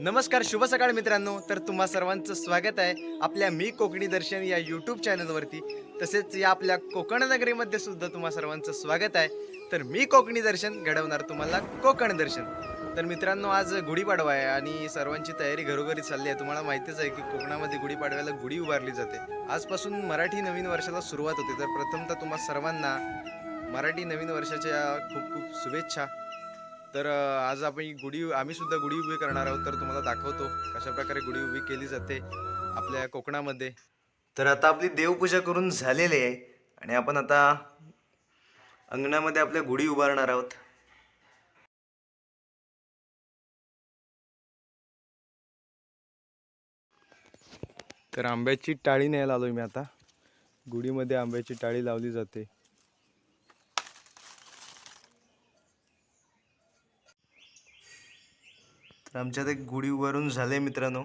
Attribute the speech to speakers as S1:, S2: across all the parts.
S1: नमस्कार शुभ सकाळ मित्रांनो. तर तुम्हा सर्वांचं स्वागत आहे आपल्या मी कोकणी दर्शन या यूट्यूब चॅनलवरती तसेच या आपल्या कोकण नगरीमध्ये सुद्धा तुम्हा सर्वांचं स्वागत आहे. तर मी कोकणी दर्शन घडवणार तुम्हाला कोकण दर्शन. तर मित्रांनो आज गुढीपाडवा आहे आणि सर्वांची तयारी घरोघरी चालली आहे. तुम्हाला माहितीच आहे की कोकणामध्ये गुढीपाडव्याला गुढी उभारली जाते. आजपासून मराठी नवीन वर्षाला सुरुवात होते. तर प्रथमतः तुम्हा सर्वांना मराठी नवीन वर्षाच्या खूप खूप शुभेच्छा. तर आज आपण गुढी आम्ही सुद्धा गुढी उभी करणार आहोत. तर तुम्हाला दाखवतो कशा प्रकारे गुढी उभी केली जाते आपल्या कोकणामध्ये. तर आता आपली देवपूजा करून झालेली आहे आणि आपण आता अंगणामध्ये आपल्या गुढी उभारणार आहोत. तर आंब्याची टाळी न्यायला आलोय मी आता. गुढीमध्ये आंब्याची टाळी लावली जाते. तर आमच्यात एक गुढी उभारून झाले मित्रांनो.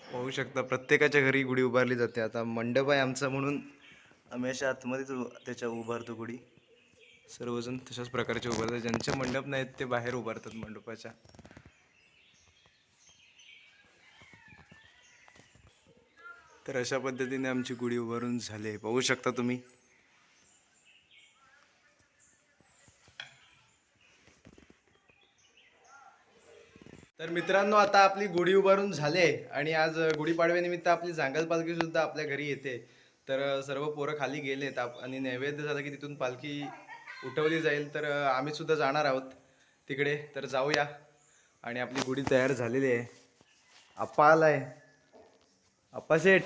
S1: पाहू शकता प्रत्येकाच्या घरी गुढी उभारली जाते. आता मंडप आहे आमचा म्हणून आम्ही अशा आतमध्येच त्याच्या उभारतो गुढी. सर्वजण तशाच प्रकारचे उभारतात. ज्यांचे मंडप नाहीत ते बाहेर उभारतात मंडपाच्या. तर अशा पद्धतीने आमची गुढी उभारून झाली आहे. पाहू शकता तुम्ही. तर मित्रांनो आता आपली गुढी उभारून झाले आणि आज गुढीपाडव्यानिमित्त आपली जांगल पालखी सुद्धा आपल्या घरी येते. तर सर्व पोरं खाली गेलेत आप- आणि नैवेद्य झालं की तिथून पालखी उठवली जाईल. तर आम्ही सुद्धा जाणार आहोत तिकडे. तर जाऊया. आणि आपली गुढी तयार झालेली आहे. आप्पा आलाय. आप्पा शेठ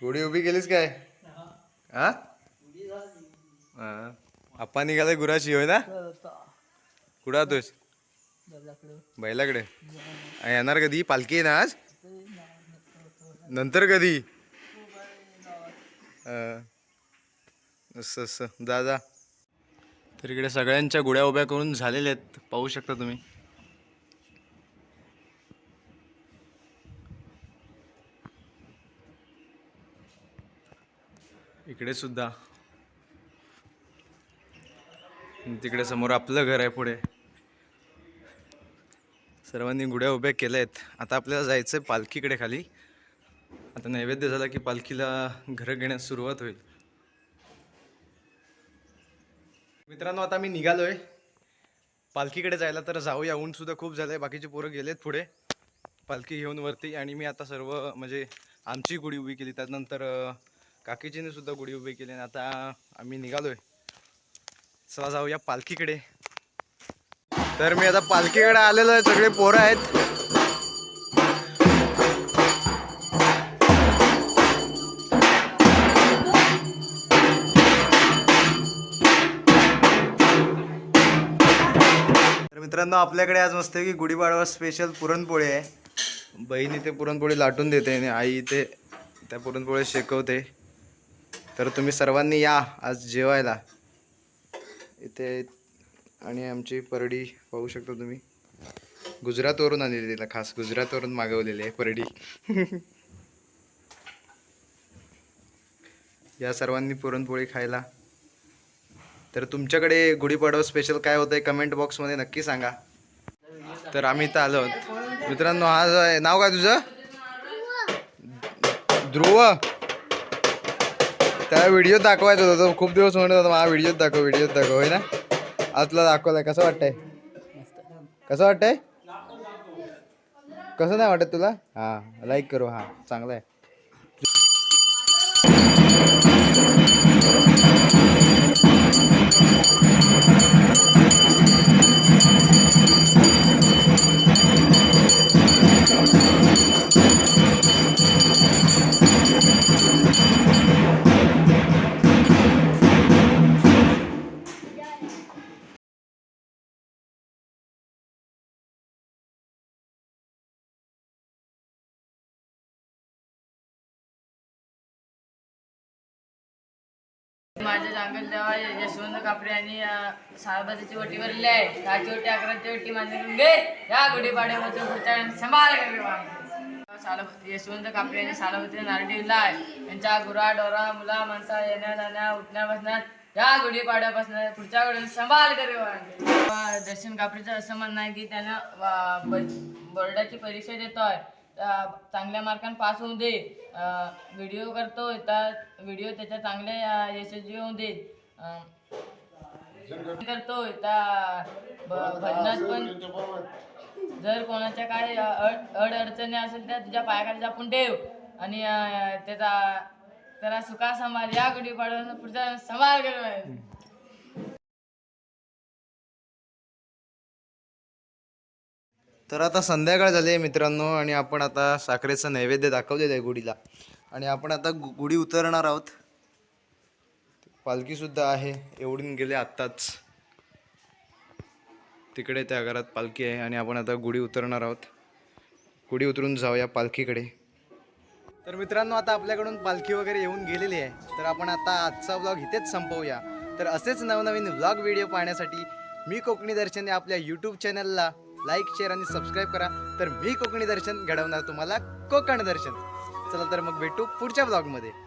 S1: गुढी उभी केलीस काय? हा. हा. आप्पा निघालाय गुराची होय ना? कुठं आतोस बैलाकडे. येणार कधी? पालखी ना आज? नंतर कधी? हा. असं असं. जा जा. तर इकडे सगळ्यांच्या गुड्या उभ्या करून झालेल्या आहेत. पाहू शकता तुम्ही. इकडे सुद्धा तिकडे समोर आपलं घर आहे पुढे. सर्वांनी गुड्या उभ्या केल्या आहेत आता आपल्याला जायचं आहे पालखीकडे खाली. आता नैवेद्य झाला की पालखीला घरं घेण्यास सुरुवात होईल. मित्रांनो आता मी निघालोय. पालखीकडे जायला तर जाऊया. ऊन सुद्धा खूप झालंय. बाकीचे पोरं गेलेत पुढे. पालखी घेऊन वरती आणि मी आता सर्व म्हणजे आमची गुढी उभी केली. त्यानंतर काकीजीने सुद्धा गुढी उभी केली आणि आता आम्ही निघालोय. चला जाऊया पालखीकडे. तर मी आता पालखीकडे आलेलो आहे सगळे पोरं आहेत. तर मित्रांनो आपल्याकडे आज मस्त की गुढीपाडवा स्पेशल पुरणपोळी आहे. बहीण इथे पुरणपोळी लाटून देते आणि आई इथे त्या पुरणपोळी शेकवते. तर तुम्ही सर्वांनी या आज जेवायला. इथे आहेत. आणि आमची परडी पाहू शकता तुम्ही. गुजरातवरून आणलेली तिला खास गुजरातवरून मागवलेली आहे परडी. या सर्वांनी पुरणपोळी खायला. तर तुमच्याकडे गुढीपाडवा स्पेशल काय होतंय कमेंट बॉक्समध्ये नक्की सांगा. तर आम्ही इथं आलो. आहोत मित्रांनो हा जो आहे नाव काय तुझं? ध्रुव. त्या व्हिडिओ दाखवायचा होता. तो खूप दिवस म्हणत होता. हा व्हिडिओ दाखव व्हिडिओ दाखव. होय ना? आज तुला दाखवलाय. कसं वाटतंय? कसं वाटतंय? कसं नाही वाटत तुला? हा लाईक करू. हा चांगलं आहे.
S2: माझ्या जांगल देवा यशवंत कापडे आणि साळबाजाची वटी भरली आहे दहाची वटी अकराची वटी माझी घे या गुढीपाड्यामध्ये पुढच्या सांभाळ सालावती यशवंत कापडे आणि सालावती नारडीला आहे. यांच्या गुरा डोरा मुला माणसा येण्या जाण्या उठण्या बसण्यात या गुढीपाड्यापासून पुढच्या घडून सांभाळ करे दर्शन कापडेचं असं म्हणणं आहे की त्यानं बोर्डाची परीक्षा देतोय. चांगल्या मार्काने पास होऊन दे. व्हिडिओ करतो त्या व्हिडिओ त्याच्या चांगल्या यशस्वी होऊन दे. करतो त्या भजनात पण जर कोणाच्या काय अड अड अडचणी असेल त्या तुझ्या पायाखाली जापून ठेव. आणि त्याचा त्याला सुखा समाज या गुढीपाडून पुढचा समाज
S1: तर आता संध्याकाळ झाली आहे मित्रांनो आणि आपण आता साखरेचं नैवेद्य दाखवलेलं आहे गुढीला. आणि आपण आता गु गुढी उतरणार आहोत. पालखीसुद्धा आहे. एवढून गेले आत्ताच. तिकडे त्या घरात पालखी आहे आणि आपण आता गुढी उतरणार आहोत. गुढी उतरून जाऊया पालखीकडे. तर मित्रांनो आता आपल्याकडून पालखी वगैरे येऊन गेलेली आहे. तर आपण आता आजचा व्लॉग इथेच संपवूया. तर असेच नवनवीन व्लॉग व्हिडिओ पाहण्यासाठी मी कोकणी दर्शन या आपल्या यूट्यूब चॅनलला लाईक शेअर आणि सबस्क्राईब करा. तर मी कोकणी दर्शन घडवणार तुम्हाला कोकण दर्शन. चला तर मग भेटू पुढच्या ब्लॉगमध्ये.